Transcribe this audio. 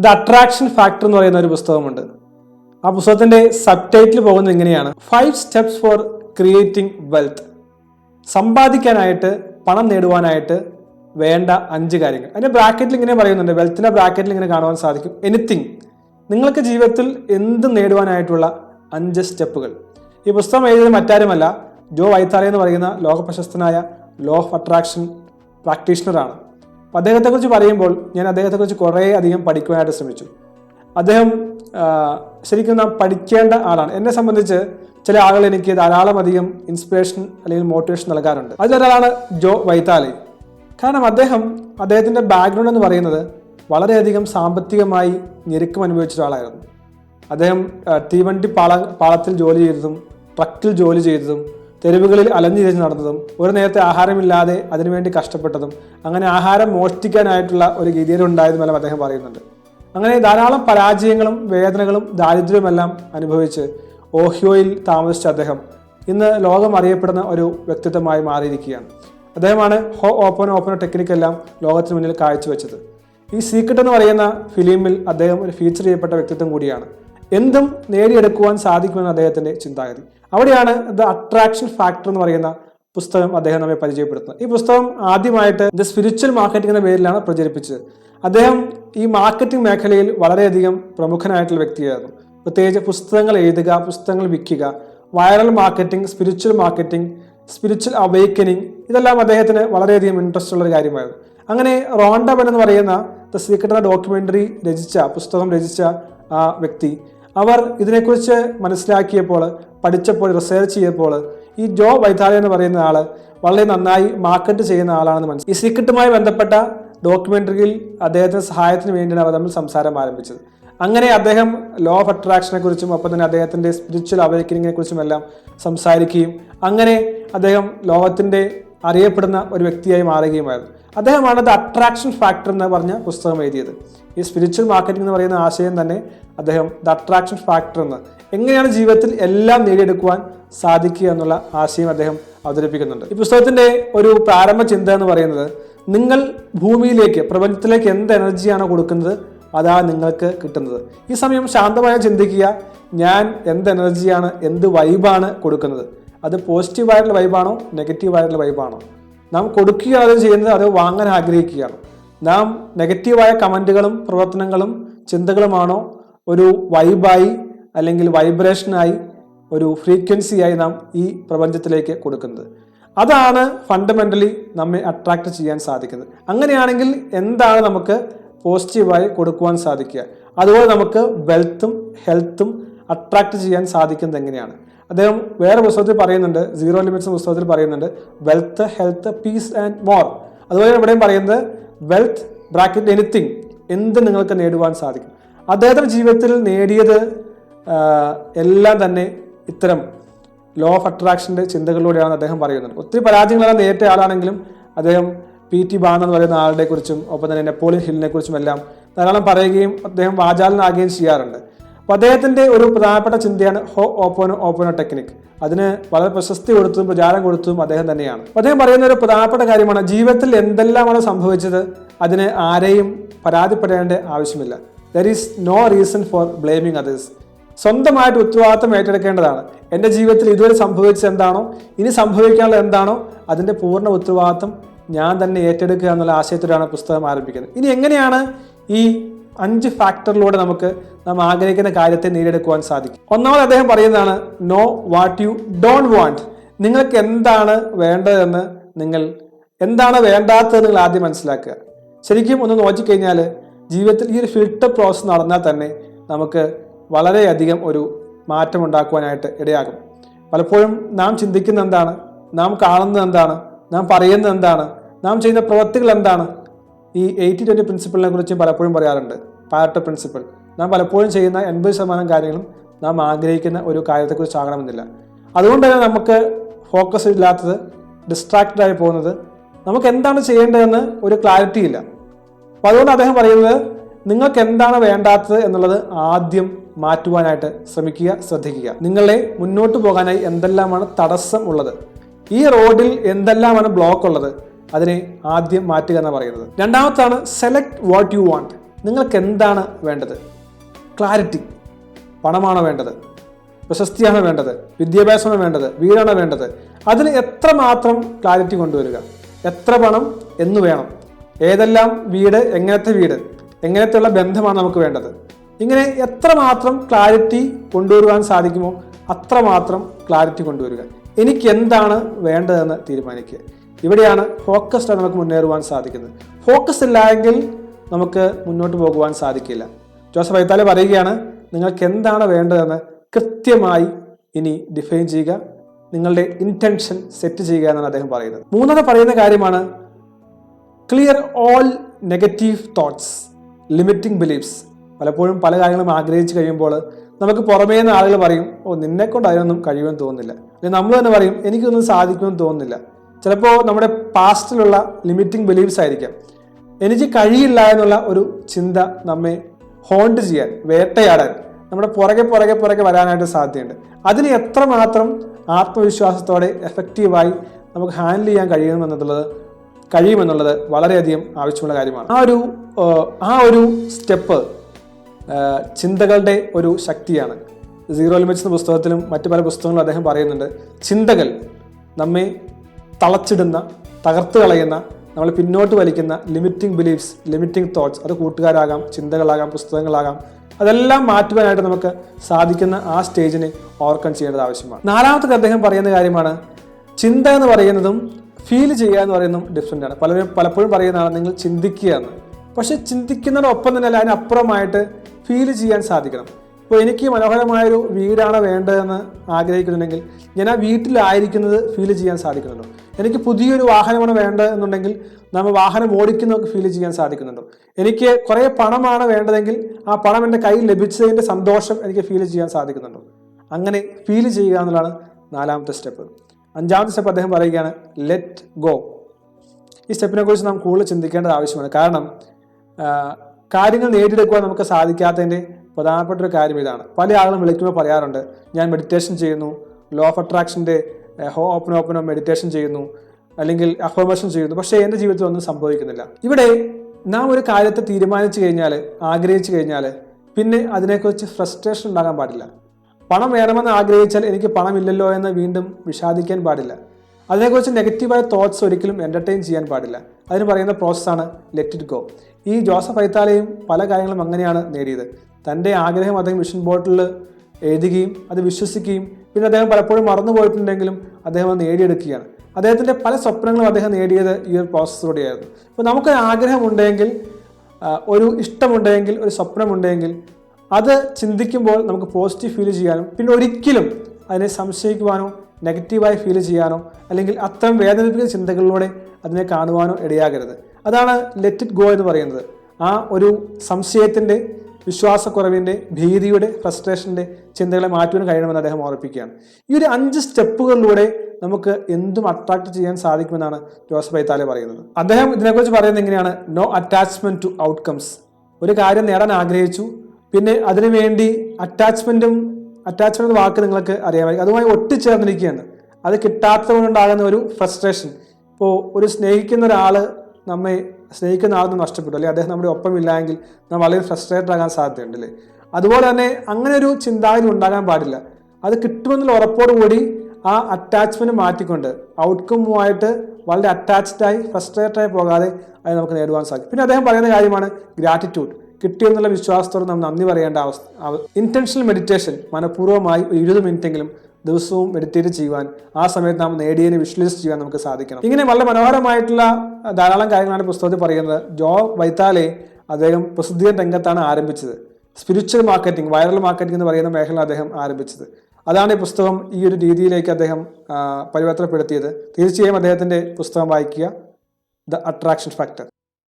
The attraction factor എന്ന് പറയുന്ന ഒരു പുസ്തകമുണ്ട്. ആ പുസ്തകത്തിന്റെ സബ് ടൈറ്റിൽ പോകുന്നത് ഇങ്ങനെയാണ്. Five steps for creating wealth സമ്പാദിക്കാനായിട്ട് പണം നേടുവാനായിട്ട് വേണ്ട അഞ്ച് കാര്യങ്ങൾ. അതിന്റെ ബ്രാക്കറ്റിൽ ഇങ്ങനെ പറയുന്നുണ്ട്. വെൽത്തിന്റെ ബ്രാക്കറ്റിൽ ഇങ്ങനെ കാണുവാൻ സാധിക്കും. എനിത്തിങ് നിങ്ങൾക്ക് ജീവിതത്തിൽ എന്ത് നേടുവാനായിട്ടുള്ള അഞ്ച് സ്റ്റെപ്പുകൾ. ഈ പുസ്തകം എഴുതിയത് മറ്റാരുമല്ല. ജോ വൈത്താലെ എന്ന് പറയുന്ന ലോക പ്രശസ്തനായ ലോ ഓഫ് അട്രാക്ഷൻ പ്രാക്ടീഷണറാണ് അപ്പോൾ അദ്ദേഹത്തെക്കുറിച്ച് പറയുമ്പോൾ ഞാൻ അദ്ദേഹത്തെക്കുറിച്ച് കുറേ അധികം പഠിക്കുവാനായിട്ട് ശ്രമിച്ചു. അദ്ദേഹം ശരിക്കും നാം പഠിക്കേണ്ട ആളാണ്. എന്നെ സംബന്ധിച്ച് ചില ആളുകൾ എനിക്ക് ധാരാളം അധികം ഇൻസ്പിറേഷൻ അല്ലെങ്കിൽ മോട്ടിവേഷൻ നൽകാറുണ്ട്. അതിലൊരാളാണ് ജോ വൈത്താലെ. കാരണം അദ്ദേഹം അദ്ദേഹത്തിന്റെ ബാക്ക്ഗ്രൗണ്ട് എന്ന് പറയുന്നത് വളരെയധികം സാമ്പത്തികമായി ഞെരുക്കം അനുഭവിച്ച ഒരാളായിരുന്നു. അദ്ദേഹം തീവണ്ടി പാള പാളത്തിൽ ജോലി ചെയ്തതും ട്രക്കിൽ ജോലി ചെയ്തതും തെരുവുകളിൽ അലഞ്ഞു തിരിഞ്ഞ് നടന്നതും ഒരു നേരത്തെ ആഹാരമില്ലാതെ അതിനുവേണ്ടി കഷ്ടപ്പെട്ടതും അങ്ങനെ ആഹാരം മോഷ്ടിക്കാനായിട്ടുള്ള ഒരു ഗതിയിലുണ്ടായതുമെല്ലാം അദ്ദേഹം പറയുന്നുണ്ട്. അങ്ങനെ ധാരാളം പരാജയങ്ങളും വേദനകളും ദാരിദ്ര്യവുമെല്ലാം അനുഭവിച്ച് ഓഹിയോയിൽ താമസിച്ച അദ്ദേഹം ഇന്ന് ലോകം അറിയപ്പെടുന്ന ഒരു വ്യക്തിത്വമായി മാറിയിരിക്കുകയാണ്. അദ്ദേഹമാണ് ഹോ ഓപ്പൺ ഓപ്പൺ ടെക്നിക് എല്ലാം ലോകത്തിന് മുന്നിൽ കാഴ്ചവെച്ചത്. ഈ സീക്രട്ട് എന്ന് പറയുന്ന ഫിലിമിൽ അദ്ദേഹം ഒരു ഫീച്ചർ ചെയ്യപ്പെട്ട വ്യക്തിത്വം കൂടിയാണ്. എന്തും നേടിയെടുക്കുവാൻ സാധിക്കുമെന്ന് അദ്ദേഹത്തിന്റെ ചിന്താഗതി. അവിടെയാണ് ദ അട്രാക്ഷൻ ഫാക്ടർ എന്ന് പറയുന്ന പുസ്തകം അദ്ദേഹം നമ്മെ പരിചയപ്പെടുത്തുന്നത്. ഈ പുസ്തകം ആദ്യമായിട്ട് ദ സ്പിരിച്വൽ മാർക്കറ്റിംഗ് എന്ന പേരിലാണ് പ്രചരിപ്പിച്ചത്. അദ്ദേഹം ഈ മാർക്കറ്റിംഗ് മേഖലയിൽ വളരെയധികം പ്രമുഖനായിട്ടുള്ള വ്യക്തിയായിരുന്നു. പ്രത്യേകിച്ച് പുസ്തകങ്ങൾ എഴുതുക പുസ്തകങ്ങൾ വിൽക്കുക viral marketing spiritual marketing spiritual awakening ഇതെല്ലാം അദ്ദേഹത്തിന് വളരെയധികം ഇൻട്രസ്റ്റ് ഉള്ള ഒരു കാര്യമായിരുന്നു. അങ്ങനെ റോണ്ടബൻ എന്ന് പറയുന്ന ദ സീക്രട്ട് ഡോക്യുമെന്ററി രചിച്ച പുസ്തകം രചിച്ച ആ വ്യക്തി അവർ ഇതിനെക്കുറിച്ച് മനസ്സിലാക്കിയപ്പോൾ പഠിച്ചപ്പോൾ റിസർച്ച് ചെയ്തപ്പോൾ ഈ ജോ വൈതാലി എന്ന് പറയുന്ന ആൾ വളരെ നന്നായി മാർക്കറ്റ് ചെയ്യുന്ന ആളാണെന്ന് മനസ്സിലായി. ഈ സീക്രട്ടുമായി ബന്ധപ്പെട്ട ഡോക്യുമെന്ററിയിൽ അദ്ദേഹത്തിന് സഹായത്തിന് വേണ്ടിയാണ് അവർ തമ്മിൽ സംസാരം ആരംഭിച്ചത്. അങ്ങനെ അദ്ദേഹം ലോ ഓഫ് അട്രാക്ഷനെ കുറിച്ചും ഒപ്പം തന്നെ അദ്ദേഹത്തിന്റെ സ്പിരിച്വൽ അവേക്കനിങ്ങിനെ കുറിച്ചും എല്ലാം സംസാരിക്കുകയും അങ്ങനെ അദ്ദേഹം ലോകത്തിന്റെ അറിയപ്പെടുന്ന ഒരു വ്യക്തിയായി മാറുകയുമായിരുന്നു. അദ്ദേഹമാണ് ദ അട്രാക്ഷൻ ഫാക്ടർ എന്ന് പറഞ്ഞ പുസ്തകം എഴുതിയത്. ഈ സ്പിരിച്വൽ മാർക്കറ്റിംഗ് എന്ന് പറയുന്ന ആശയം തന്നെ അദ്ദേഹം ദ അട്രാക്ഷൻ ഫാക്ടർ എന്ന് എങ്ങനെയാണ് ജീവിതത്തിൽ എല്ലാം നേടിയെടുക്കുവാൻ സാധിക്കുക എന്നുള്ള ആശയം അദ്ദേഹം അവതരിപ്പിക്കുന്നുണ്ട്. ഈ പുസ്തകത്തിന്റെ ഒരു പ്രാരംഭ ചിന്ത എന്ന് പറയുന്നത് നിങ്ങൾ ഭൂമിയിലേക്ക് പ്രപഞ്ചത്തിലേക്ക് എന്ത് എനർജിയാണോ കൊടുക്കുന്നത് അതാണ് നിങ്ങൾക്ക് കിട്ടുന്നത്. ഈ സമയം ശാന്തമായി ചിന്തിക്കുക ഞാൻ എന്ത് എനർജിയാണ് എന്ത് വൈബാണ് കൊടുക്കുന്നത്. അത് പോസിറ്റീവായിട്ടുള്ള വൈബാണോ നെഗറ്റീവായിട്ടുള്ള വൈബാണോ നാം കൊടുക്കുകയാണ് ചെയ്യുന്നത് അത് വാങ്ങാൻ ആഗ്രഹിക്കുകയാണ്? നാം നെഗറ്റീവായ കമന്റുകളും പ്രവർത്തനങ്ങളും ചിന്തകളുമാണോ? ഒരു വൈബായി അല്ലെങ്കിൽ വൈബ്രേഷനായി ഒരു ഫ്രീക്വൻസിയായി നാം ഈ പ്രപഞ്ചത്തിലേക്ക് കൊടുക്കുന്നത്. അതാണ് ഫണ്ടമെന്റലി നമ്മെ അട്രാക്ട് ചെയ്യാൻ സാധിക്കുന്നത്. അങ്ങനെയാണെങ്കിൽ എന്താണ് നമുക്ക് പോസിറ്റീവായി കൊടുക്കുവാൻ സാധിക്കുക? അതുപോലെ നമുക്ക് വെൽത്തും ഹെൽത്തും അട്രാക്ട് ചെയ്യാൻ സാധിക്കുന്നത് എങ്ങനെയാണ്? അദ്ദേഹം വേറെ പുസ്തകത്തിൽ പറയുന്നുണ്ട് സീറോ ലിമിറ്റ്സ് പുസ്തകത്തിൽ പറയുന്നുണ്ട് wealth health peace and more. അതുപോലെ ഇവിടെയും പറയുന്നത് വെൽത്ത് ബ്രാക്കറ്റ് എനിത്തിങ് എന്ത് നിങ്ങൾക്ക് നേടുവാൻ സാധിക്കും. അദ്ദേഹത്തിന്റെ ജീവിതത്തിൽ നേടിയത് എല്ലാം തന്നെ ഇത്തരം ലോ ഓഫ് അട്രാക്ഷന്റെ ചിന്തകളിലൂടെയാണ് അദ്ദേഹം പറയുന്നത് ഒത്തിരി പരാജയങ്ങളെല്ലാം നേരിട്ട ആളാണെങ്കിലും അദ്ദേഹം പി ടി ബാൺ എന്ന് പറയുന്ന ആളുടെ കുറിച്ചും ഒപ്പം തന്നെ നെപ്പോളിയൻ ഹില്ലിനെ കുറിച്ചും എല്ലാം ധാരാളം പറയുകയും അദ്ദേഹം വാചാലനാകുകയും ചെയ്യാറുണ്ട്. അപ്പോൾ അദ്ദേഹത്തിന്റെ ഒരു പ്രധാനപ്പെട്ട ചിന്തയാണ് ഹോ ഓപ്പോനോ ഓപ്പോനോ ടെക്നിക് അതിന് വളരെ പ്രശസ്തി കൊടുത്തും പ്രചാരം കൊടുത്തും അദ്ദേഹം തന്നെയാണ്. അദ്ദേഹം പറയുന്ന ഒരു പ്രധാനപ്പെട്ട കാര്യമാണ് ജീവിതത്തിൽ എന്തെല്ലാമാണ് സംഭവിച്ചത് അതിന് ആരെയും പരാതിപ്പെടേണ്ട ആവശ്യമില്ല. There is no reason for blaming others സ്വന്തമായിട്ട് ഉത്തരവാദിത്തം ഏറ്റെടുക്കേണ്ടതാണ്. എന്റെ ജീവിതത്തിൽ ഇതുവരെ സംഭവിച്ചത് എന്താണോ ഇനി സംഭവിക്കാനുള്ള എന്താണോ അതിന്റെ പൂർണ ഉത്തരവാദിത്തം ഞാൻ തന്നെ ഏറ്റെടുക്കുക എന്നുള്ള ആശയത്തിലാണ് പുസ്തകം ആരംഭിക്കുന്നത്. ഇനി എങ്ങനെയാണ് ഈ അഞ്ച് ഫാക്ടറിലൂടെ നമുക്ക് നാം ആഗ്രഹിക്കുന്ന കാര്യത്തെ നേടിയെടുക്കുവാൻ സാധിക്കും. ഒന്നാമത് അദ്ദേഹം പറയുന്നതാണ് know what you don't want നിങ്ങൾക്ക് എന്താണ് വേണ്ടതെന്ന് നിങ്ങൾ എന്താണ് വേണ്ടാത്തത് നിങ്ങൾ ആദ്യം മനസ്സിലാക്കുക. ശരിക്കും ഒന്ന് നോക്കിക്കഴിഞ്ഞാൽ ജീവിതത്തിൽ ഈ ഒരു ഫിൽട്ടർ പ്രോസസ്സ് നടന്നാൽ തന്നെ നമുക്ക് വളരെയധികം ഒരു മാറ്റം ഉണ്ടാക്കുവാനായിട്ട് ഇടയാകും. പലപ്പോഴും നാം ചിന്തിക്കുന്ന എന്താണ് നാം കാണുന്നത് എന്താണ് നാം പറയുന്നത് എന്താണ് നാം ചെയ്യുന്ന പ്രവൃത്തികൾ എന്താണ്? ഈ എയ്റ്റി ട്വന്റി പ്രിൻസിപ്പിളിനെ കുറിച്ച് പലപ്പോഴും പറയാറുണ്ട്. Pareto principle. നാം പലപ്പോഴും ചെയ്യുന്ന എൺപത് ശതമാനം കാര്യങ്ങളും നാം ആഗ്രഹിക്കുന്ന ഒരു കാര്യത്തെക്കുറിച്ച് ആകണമെന്നില്ല. അതുകൊണ്ട് തന്നെ നമുക്ക് ഫോക്കസ് ഇല്ലാത്തത് ഡിസ്ട്രാക്റ്റഡ് ആയി പോകുന്നത് നമുക്ക് എന്താണ് ചെയ്യേണ്ടതെന്ന് ഒരു ക്ലാരിറ്റി ഇല്ല. അപ്പോൾ അതുകൊണ്ട് അദ്ദേഹം പറയുന്നത് നിങ്ങൾക്ക് എന്താണ് വേണ്ടാത്തത് എന്നുള്ളത് ആദ്യം മാറ്റുവാനായിട്ട് ശ്രമിക്കുക ശ്രദ്ധിക്കുക. നിങ്ങളെ മുന്നോട്ട് പോകാനായി എന്തെല്ലാമാണ് തടസ്സം ഉള്ളത്? ഈ റോഡിൽ എന്തെല്ലാമാണ് ബ്ലോക്ക് ഉള്ളത്? അതിനെ ആദ്യം മാറ്റുക എന്നാണ് പറയുന്നത്. രണ്ടാമത്താണ് സെലക്ട് വാട്ട് യു വാണ്ട് നിങ്ങൾക്ക് എന്താണ് വേണ്ടത്? ക്ലാരിറ്റി. പണമാണോ വേണ്ടത്? പ്രശസ്തിയാണോ വേണ്ടത്? വിദ്യാഭ്യാസമാണോ വേണ്ടത്? വീടാണോ വേണ്ടത്? അതിന് എത്രമാത്രം ക്ലാരിറ്റി കൊണ്ടുവരിക? എത്ര പണം എന്ന് വേണം? ഏതെല്ലാം വീട് എങ്ങനത്തെ വീട് എങ്ങനത്തെയുള്ള ബന്ധമാണ് നമുക്ക് വേണ്ടത്? ഇങ്ങനെ എത്രമാത്രം ക്ലാരിറ്റി കൊണ്ടുവരുവാൻ സാധിക്കുമോ അത്രമാത്രം ക്ലാരിറ്റി കൊണ്ടുവരിക. എനിക്ക് എന്താണ് വേണ്ടതെന്ന് തീരുമാനിക്കുക. ഇവിടെയാണ് ഫോക്കസ്ഡ് നമുക്ക് മുന്നേറുവാൻ സാധിക്കുന്നത്. ഫോക്കസ് ഇല്ലായെങ്കിൽ നമുക്ക് മുന്നോട്ട് പോകുവാൻ സാധിക്കില്ല. ജോസഫ് ഐത്താൽ പറയുകയാണ് നിങ്ങൾക്ക് എന്താണ് വേണ്ടതെന്ന് കൃത്യമായി ഇനി ഡിഫൈൻ ചെയ്യുക നിങ്ങളുടെ ഇന്റൻഷൻ സെറ്റ് ചെയ്യുക എന്നാണ് അദ്ദേഹം പറയുന്നത്. മൂന്നാമത് പറയുന്ന കാര്യമാണ് clear all negative thoughts limiting beliefs പലപ്പോഴും പല കാര്യങ്ങളും ആഗ്രഹിച്ചു കഴിയുമ്പോൾ നമുക്ക് പുറമേ നിന്ന് ആളുകൾ പറയും ഓ നിന്നെ കൊണ്ട് അതിനൊന്നും കഴിയുമെന്ന് തോന്നുന്നില്ല. അല്ലെങ്കിൽ നമ്മൾ തന്നെ പറയും എനിക്കൊന്നും സാധിക്കുമെന്ന് തോന്നുന്നില്ല. ചിലപ്പോൾ നമ്മുടെ പാസ്റ്റിലുള്ള ലിമിറ്റിംഗ് ബിലീഫ്സ് ആയിരിക്കാം. എനിക്ക് കഴിയില്ല എന്നുള്ള ഒരു ചിന്ത നമ്മെ ഹോണ്ട് ചെയ്യാൻ വേട്ടയാടാൻ നമ്മുടെ പുറകെ പുറകെ പുറകെ വരാനായിട്ട് സാധ്യതയുണ്ട്. അതിന് എത്രമാത്രം ആത്മവിശ്വാസത്തോടെ എഫക്റ്റീവായി നമുക്ക് ഹാൻഡിൽ ചെയ്യാൻ കഴിയുമെന്നുള്ളത് കഴിയുമെന്നുള്ളത് വളരെയധികം ആവശ്യമുള്ള കാര്യമാണ്. ആ ഒരു ആ ഒരു സ്റ്റെപ്പ് ചിന്തകളുടെ ഒരു ശക്തിയാണ്. സീറോ ലിമിറ്റ്സ് എന്ന പുസ്തകത്തിലും മറ്റു പല പുസ്തകങ്ങളും അദ്ദേഹം പറയുന്നുണ്ട്. ചിന്തകൾ നമ്മെ തളച്ചിടുന്ന തകർത്ത് കളയുന്ന നമ്മളെ പിന്നോട്ട് വലിക്കുന്ന ലിമിറ്റിംഗ് ബിലീഫ്സ് ലിമിറ്റിംഗ് തോട്ട്സ് അത് കൂട്ടുകാരാകാം ചിന്തകളാകാം പുസ്തകങ്ങളാകാം അതെല്ലാം മാറ്റുവാനായിട്ട് നമുക്ക് സാധിക്കുന്ന ആ സ്റ്റേജിനെ ഓവർകം ചെയ്യേണ്ടത് ആവശ്യമാണ്. നാലാമത്തെ അദ്ദേഹം പറയുന്ന കാര്യമാണ് ചിന്ത എന്ന് പറയുന്നതും ഫീൽ ചെയ്യുക എന്ന് പറയുന്നതും ഡിഫറെന്റ് ആണ്. പലരും പലപ്പോഴും പറയുന്നതാണ് നിങ്ങൾ ചിന്തിക്കുക എന്ന്. പക്ഷേ ചിന്തിക്കുന്നതിനൊപ്പം തന്നെ അല്ല അതിനപ്പുറമായിട്ട് ഫീൽ ചെയ്യാൻ സാധിക്കണം. ഇപ്പോൾ എനിക്ക് മനോഹരമായൊരു വീടാണ് വേണ്ടതെന്ന് ആഗ്രഹിക്കുന്നുണ്ടെങ്കിൽ ഞാൻ ആ വീട്ടിലായിരിക്കുന്നത് ഫീൽ ചെയ്യാൻ സാധിക്കുന്നുണ്ടോ എനിക്ക് പുതിയൊരു വാഹനമാണ് വേണ്ടത് എന്നുണ്ടെങ്കിൽ നമ്മൾ വാഹനം ഓടിക്കുന്ന ഫീൽ ചെയ്യാൻ സാധിക്കുന്നുണ്ടോ. എനിക്ക് കുറേ പണമാണ് വേണ്ടതെങ്കിൽ ആ പണം എന്റെ കയ്യിൽ ലഭിച്ചതിന്റെ സന്തോഷം എനിക്ക് ഫീൽ ചെയ്യാൻ സാധിക്കുന്നുണ്ടോ. അങ്ങനെ ഫീൽ ചെയ്യുക എന്നുള്ളതാണ് നാലാമത്തെ സ്റ്റെപ്പ് അഞ്ചാമത്തെ സ്റ്റെപ്പ് അദ്ദേഹം പറയുകയാണ് ലെറ്റ് ഗോ ഈ സ്റ്റെപ്പിനെ കുറിച്ച് നാം കൂടുതൽ ചിന്തിക്കേണ്ടത് ആവശ്യമാണ്. കാരണം കാര്യങ്ങൾ നേടിയെടുക്കുവാൻ നമുക്ക് സാധിക്കാത്തതിന്റെ പ്രധാനപ്പെട്ട ഒരു കാര്യം ഇതാണ്. പല ആളുകളും വിളിക്കുമ്പോൾ പറയാറുണ്ട് ഞാൻ മെഡിറ്റേഷൻ ചെയ്യുന്നു ലോ ഓഫ് അട്രാക്ഷന്റെ ഹോ ഓപ്പൺ ഓപ്പനോ മെഡിറ്റേഷൻ ചെയ്യുന്നു അല്ലെങ്കിൽ അഫോമേഷൻ ചെയ്യുന്നു. പക്ഷേ എന്റെ ജീവിതത്തിൽ ഒന്നും സംഭവിക്കുന്നില്ല. ഇവിടെ നാം ഒരു കാര്യത്തെ തീരുമാനിച്ചു കഴിഞ്ഞാൽ ആഗ്രഹിച്ചു കഴിഞ്ഞാൽ പിന്നെ അതിനെക്കുറിച്ച് ഫ്രസ്ട്രേഷൻ ഉണ്ടാകാൻ പാടില്ല. പണം വേണമെന്ന് ആഗ്രഹിച്ചാൽ എനിക്ക് പണമില്ലല്ലോ എന്ന് വീണ്ടും വിഷാദിക്കാൻ പാടില്ല. അതിനെക്കുറിച്ച് നെഗറ്റീവായ തോട്ട്സ് ഒരിക്കലും എന്റർടൈൻ ചെയ്യാൻ പാടില്ല. അതിന് പറയുന്ന പ്രോസസ്സാണ് ലെറ്റ് ഇറ്റ് ഗോ ഈ ജോസഫ് ഐത്താലയും പല കാര്യങ്ങളും അങ്ങനെയാണ് നേടിയത്. തന്റെ ആഗ്രഹം അദ്ദേഹം വിഷൻ ബോട്ടിൽ എഴുതുകയും അത് വിശ്വസിക്കുകയും പിന്നെ അദ്ദേഹം പലപ്പോഴും മറന്നുപോയിട്ടുണ്ടെങ്കിലും അദ്ദേഹം അത് നേടിയെടുക്കുകയാണ്. അദ്ദേഹത്തിന്റെ പല സ്വപ്നങ്ങളും അദ്ദേഹം നേടിയത് ഈ ഒരു പ്രോസസ്സിലൂടെയായിരുന്നു അപ്പോൾ നമുക്കൊരു ആഗ്രഹമുണ്ടെങ്കിൽ ഒരു ഇഷ്ടമുണ്ടെങ്കിൽ ഒരു സ്വപ്നമുണ്ടെങ്കിൽ അത് ചിന്തിക്കുമ്പോൾ നമുക്ക് പോസിറ്റീവ് ഫീൽ ചെയ്യാനും പിന്നെ ഒരിക്കലും അതിനെ സംശയിക്കുവാനോ നെഗറ്റീവായി ഫീൽ ചെയ്യാനോ അല്ലെങ്കിൽ അത്തരം വേദനിപ്പിക്കുന്ന ചിന്തകളിലൂടെ അതിനെ കാണുവാനോ ഇടയാകരുത്. അതാണ് ലെറ്റ് ഇറ്റ് ഗോ എന്ന് പറയുന്നത്. ആ ഒരു സംശയത്തിന്റെ വിശ്വാസക്കുറവിന്റെ ഭീതിയുടെ ഫ്രസ്ട്രേഷന്റെ ചിന്തകളെ മാറ്റുവാൻ കഴിയണമെന്ന് അദ്ദേഹം ഓർപ്പിക്കുകയാണ്. ഈ ഒരു അഞ്ച് സ്റ്റെപ്പുകളിലൂടെ നമുക്ക് എന്തും അട്രാക്ട് ചെയ്യാൻ സാധിക്കുമെന്നാണ് ജോസഫ് ഐത്താലെ പറയുന്നത്. അദ്ദേഹം ഇതിനെക്കുറിച്ച് പറയുന്നത് എങ്ങനെയാണ്? നോ അറ്റാച്ച്മെന്റ് ടു ഔട്ട്കംസ് ഒരു കാര്യം നേടാൻ ആഗ്രഹിച്ചു പിന്നെ അതിനുവേണ്ടി അറ്റാച്ച്മെന്റും അറ്റാച്ച്മെന്റ് വാക്ക് നിങ്ങൾക്ക് അറിയാമായിരിക്കും. അതുമായി ഒട്ടിച്ചേർന്നിരിക്കുകയാണ്. അത് കിട്ടാത്തതുകൊണ്ടുണ്ടാകുന്ന ഒരു ഫ്രസ്ട്രേഷൻ ഇപ്പോൾ ഒരു സ്നേഹിക്കുന്ന ഒരാൾ നമ്മെ സ്നേഹിക്കുന്ന ആളൊന്നും നഷ്ടപ്പെട്ടു. അല്ലെങ്കിൽ അദ്ദേഹം നമ്മുടെ ഒപ്പമില്ലായെങ്കിൽ നാം വളരെ ഫ്രസ്ട്രേറ്റഡ് ആകാൻ സാധ്യതയുണ്ട് അല്ലേ അതുപോലെ തന്നെ അങ്ങനെ ഒരു ചിന്താഗതി ഉണ്ടാകാൻ പാടില്ല. അത് കിട്ടുമെന്നുള്ള ഉറപ്പോടുകൂടി ആ അറ്റാച്ച്മെന്റ് മാറ്റിക്കൊണ്ട് ഔട്ട്കമ്മുമായിട്ട് വളരെ അറ്റാച്ച്ഡായി ആയി ഫ്രസ്ട്രേറ്റഡ് ആയി പോകാതെ അത് നമുക്ക് നേടുവാൻ സാധിക്കും. പിന്നെ അദ്ദേഹം പറയുന്ന കാര്യമാണ് ഗ്രാറ്റിറ്റ്യൂഡ് കിട്ടിയെന്നുള്ള വിശ്വാസത്തോടെ നാം നന്ദി പറയേണ്ട അവസ്ഥ ഇന്റൻഷണൽ മെഡിറ്റേഷൻ മനഃപൂർവമായി ഇരുപത് മിനിറ്റെങ്കിലും ദിവസവും മെഡിറ്റേറ്റ് ചെയ്യുവാൻ ആ സമയത്ത് നാം നേടിയതിനെ വിഷ്വലൈസ് ചെയ്യാൻ നമുക്ക് സാധിക്കണം. ഇങ്ങനെ വളരെ മനോഹരമായിട്ടുള്ള ധാരാളം കാര്യങ്ങളാണ് പുസ്തകത്തിൽ പറയുന്നത്. ജോ വൈത്താലെ അദ്ദേഹം പ്രസിദ്ധീയ രംഗത്താണ് ആരംഭിച്ചത്. സ്പിരിച്വൽ മാർക്കറ്റിംഗ് വൈറൽ മാർക്കറ്റിംഗ് എന്ന് പറയുന്ന മേഖല അദ്ദേഹം ആരംഭിച്ചത്. അതാണ് ഈ പുസ്തകം ഈ ഒരു രീതിയിലേക്ക് അദ്ദേഹം പരിവർത്തനപ്പെടുത്തിയത്. തീർച്ചയായും അദ്ദേഹത്തിന്റെ പുസ്തകം വായിക്കുക. The attraction factor